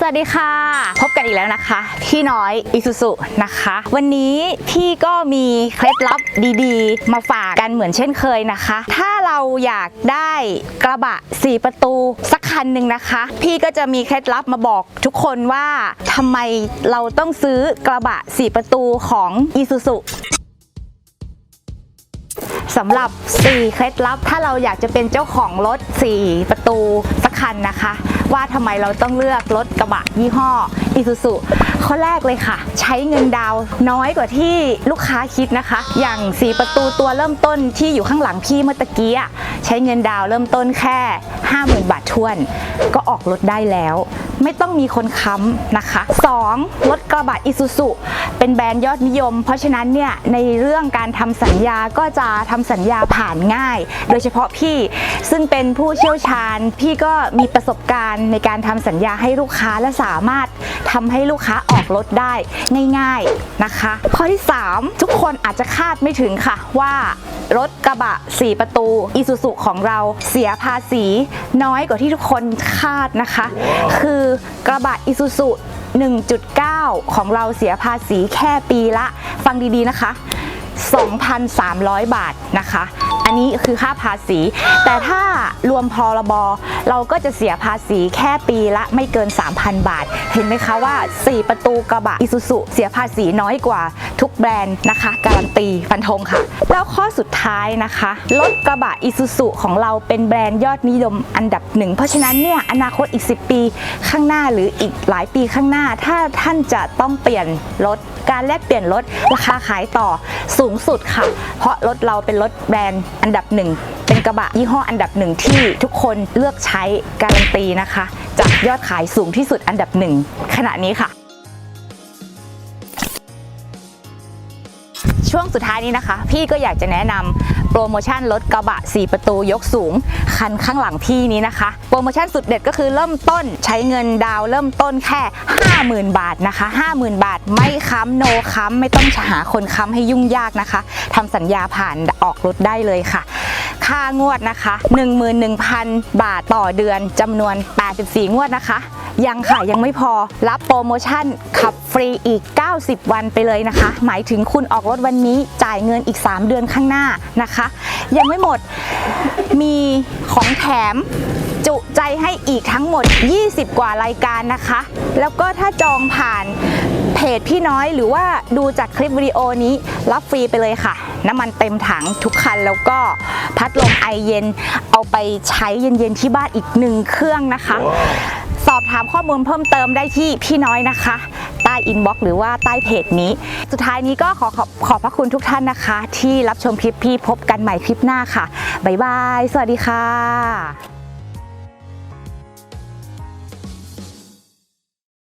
สวัสดีค่ะ พบกันอีกแล้วนะคะ พี่น้อยอิสุสุนะคะ วันนี้พี่ก็มีเคล็ดลับดีๆ มาฝากกันเหมือนเช่นเคยนะคะ ถ้าเราอยากได้กระบะ 4 ประตูสักคันหนึ่งนะคะ พี่ก็จะมีเคล็ดลับมาบอกทุกคนว่าทำไมเราต้องซื้อกระบะ 4 ประตูของอิสุสุสำหรับ 4 เคล็ดลับ ถ้าเราอยากจะเป็นเจ้าของรถ 4 ประตูสักคันนะคะ ว่าทำไมเราต้องเลือกรถกระบะยี่ห้ออีซูซุข้อแรกเลยค่ะ ใช้เงินดาวน้อยกว่าที่ลูกค้าคิดนะคะ อย่างสีประตูตัวเริ่มต้นที่อยู่ข้างหลังพี่เมื่อตะกี้อะ ใช้เงินดาวเริ่มต้นแค่ 50,000 บาททวน ก็ออกรถได้แล้ว ไม่ต้องมีคนค้ำนะคะ 2. รถกระบะ Isuzu เป็นแบรนด์ยอดนิยม เพราะฉะนั้นเนี่ยในเรื่องการทำสัญญาก็จะทำสัญญาผ่านง่าย โดยเฉพาะพี่ซึ่งเป็นผู้เชี่ยวชาญ พี่ก็มีประสบการณ์ในการทำสัญญาให้ลูกค้าและสามารถทำให้ลูกค้าออกรถได้ง่าย ๆนะคะ ข้อที่ 3 ทุกคนอาจจะคาดไม่ถึงค่ะว่า รถกระบะ 4 ประตูอีซูซุของเราเสียภาษีน้อยกว่าที่ทุกคนคาดนะคะ คือกระบะอีซูซุ1.9 ของเราเสียภาษีแค่ปีละ ฟังดีๆนะคะ 2,300 บาทนะคะ อันนี้คือค่าภาษี แต่ถ้ารวมพรบเราก็จะเสียภาษีแค่ปีละไม่เกิน 3,000 บาท เห็นไหมคะว่า 4 ประตูกระบะอิซูซุเสียภาษีน้อยกว่าทุกแบรนด์นะคะ การันตีฟันธงค่ะ แล้วข้อสุดท้ายนะคะรถกระบะอิซูซุของเราเป็นแบรนด์ยอดนิยมอันดับหนึ่งเพราะฉะนั้นเนี่ยอนาคตอีก 10 ปีข้างหน้าหรืออีกหลายปีข้างหน้า ถ้าท่านจะต้องเปลี่ยนรถ การแลกเปลี่ยนรถราคาขายต่อสูงสุดค่ะ เพราะรถเราเป็นรถแบรนด์อันดับหนึ่งเป็นกระบะยี่ห้ออันดับหนึ่งที่ทุกคนเลือกใช้การันตีนะคะ จากยอดขายสูงที่สุดอันดับหนึ่งขณะนี้ค่ะช่วงสุดท้ายนี้นะคะ พี่ก็อยากจะแนะนำ โปรโมชั่นรถกระบะ 4 ประตูยกสูง คันข้างหลังพี่นี้นะคะ โปรโมชั่นสุดเด็ดก็คือเริ่มต้นใช้เงินดาวเริ่มต้นแค่ 50,000 บาทนะคะ 50,000 บาทไม่ค้ำโนค้ำไม่ต้องหาคนค้ำให้ยุ่งยากนะคะทำสัญญาผ่านออกรถได้เลยค่ะ ค่างวดนะคะ 11,000 บาทต่อเดือนจำนวน 84 งวดนะคะ ยังค่ะยังไม่พอรับโปรโมชั่นขับฟรีอีก 90 วันไปเลยนะคะ หมายถึงคุณออกรถวันนี้จ่ายเงินอีก 3 เดือนข้างหน้านะคะ ยังไม่หมดมีของแถมจุใจให้อีกทั้งหมด 20 กว่ารายการนะคะ แล้วก็ถ้าจองผ่านเพจพี่น้อยหรือว่าดูจากคลิปวิดีโอนี้รับฟรีไปเลยค่ะ น้ำมันเต็มถังทุกคันแล้วก็พัดลมไอเย็น เอาไปใช้เย็นๆที่บ้านอีกหนึ่งเครื่องนะคะ สอบถามข้อมูลเพิ่มเติมได้ที่พี่น้อยนะคะ ใต้อินบ็อกซ์หรือว่าใต้เพจนี้ สุดท้ายนี้ก็ขอขอบขอบพระคุณทุกท่านนะคะ ที่รับชมคลิปพี่พบกันใหม่คลิปหน้าค่ะบ๊ายบาย สวัสดีค่ะ